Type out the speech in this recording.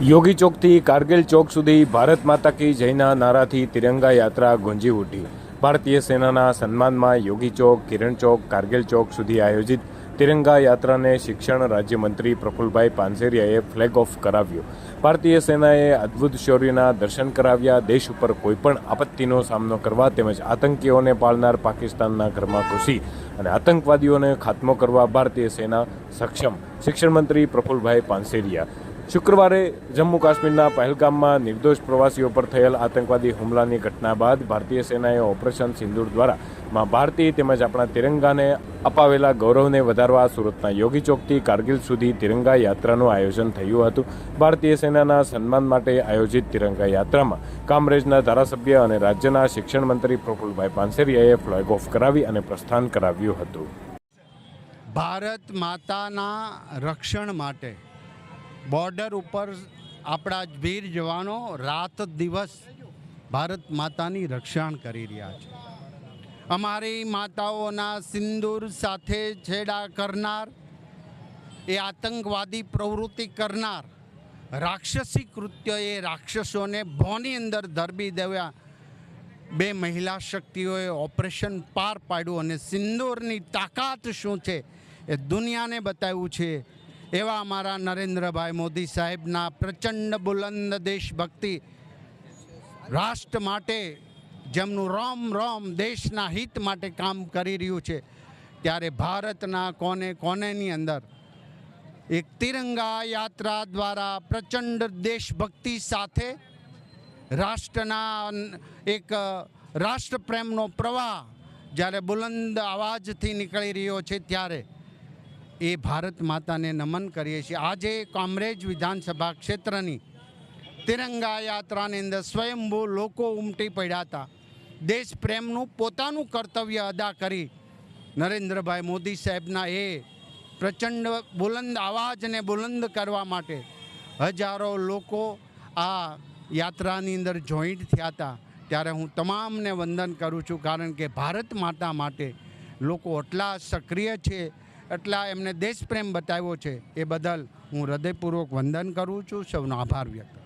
યોગી ચોકથી કારગિલ ચોક સુધી ભારત માતા કી જયના નારાથી તિરંગા યાત્રા ગુંજી ઉઠી. ભારતીય સેનાના સન્માનમાં યોગી ચોક, કિરણ ચોક, કારગિલ ચોક સુધી આયોજિત તિરંગા યાત્રાને શિક્ષણ રાજ્યમંત્રી પ્રફુલભાઈ પાનસેરિયાએ ફ્લેગ ઓફ કરાવ્યો. ભારતીય સેનાએ અદ્ભુત શૌર્યના દર્શન કરાવ્યા. દેશ ઉપર કોઈપણ આપત્તિનો સામનો કરવા તેમજ આતંકીઓને પાળનાર પાકિસ્તાનના ઘરમાં ઘૂસી અને આતંકવાદીઓને ખાત્મો કરવા ભારતીય સેના સક્ષમ. શિક્ષણ મંત્રી પ્રફુલભાઈ પાનસેરિયા શુક્રવારે જમ્મુ કાશ્મીરના પહેલગામમાં નિર્દોષ પ્રવાસીઓ પર થયેલ આતંકવાદી હુમલાની ઘટના બાદ ભારતીય સેનાએ ઓપરેશન સિંદૂર દ્વારા માં ભારતી તેમજ આપણા તિરંગાને અપાવેલા ગૌરવને વધારવા સુરતના યોગી ચોકથી કારગિલ સુધી તિરંગા યાત્રાનું આયોજન થયું હતું. ભારતીય સેનાના સન્માન માટે આયોજિત તિરંગા યાત્રામાં કામરેજના ધારાસભ્ય અને રાજ્યના શિક્ષણ મંત્રી પ્રફુલભાઈ પાનસેરિયાએ ફ્લેગ ઓફ કરાવી અને પ્રસ્થાન કરાવ્યું હતું. ભારત માતાના રક્ષણ માટે બોર્ડર ઉપર આપણા વીર જવાનો રાત દિવસ ભારત માતાની રક્ષણ કરી રહ્યા છે. અમારી માતાઓના સિંદૂર સાથે છેડા કરનાર, એ આતંકવાદી પ્રવૃત્તિ કરનાર રાક્ષસી કૃત્ય એ રાક્ષસોને ભોની અંદર ધરબી દેવા બે મહિલા શક્તિઓએ ઓપરેશન પાર પાડ્યું અને સિંદૂરની તાકાત શું છે એ દુનિયાને બતાવ્યું છે. એવા અમારા નરેન્દ્રભાઈ મોદી સાહેબના પ્રચંડ બુલંદ દેશભક્તિ રાષ્ટ્ર માટે, જેમનું રોમ રોમ દેશના હિત માટે કામ કરી રહ્યું છે. ત્યારે ભારતના કોને કોનેની અંદર એક તિરંગા યાત્રા દ્વારા પ્રચંડ દેશભક્તિ સાથે રાષ્ટ્રના એક રાષ્ટ્રપ્રેમનો પ્રવાહ જ્યારે બુલંદ અવાજથી નીકળી રહ્યો છે ત્યારે એ ભારત માતાને નમન કરીએ છીએ. આજે કામરેજ વિધાનસભા ક્ષેત્રની તિરંગા યાત્રાની અંદર સ્વયંભૂ લોકો ઉમટી પડ્યા હતા. દેશ પ્રેમનું પોતાનું કર્તવ્ય અદા કરી નરેન્દ્રભાઈ મોદી સાહેબના એ પ્રચંડ બુલંદ અવાજને બુલંદ કરવા માટે હજારો લોકો આ યાત્રાની અંદર જોઈન્ટ થયા હતા. ત્યારે હું તમામને વંદન કરું છું, કારણ કે ભારત માતા માટે લોકો એટલા સક્રિય છે એટલા એમને દેશપ્રેમ બતાવ્યો છે એ બદલ હું હૃદયપૂર્વક વંદન કરું છું સૌનો આભાર વ્યક્ત.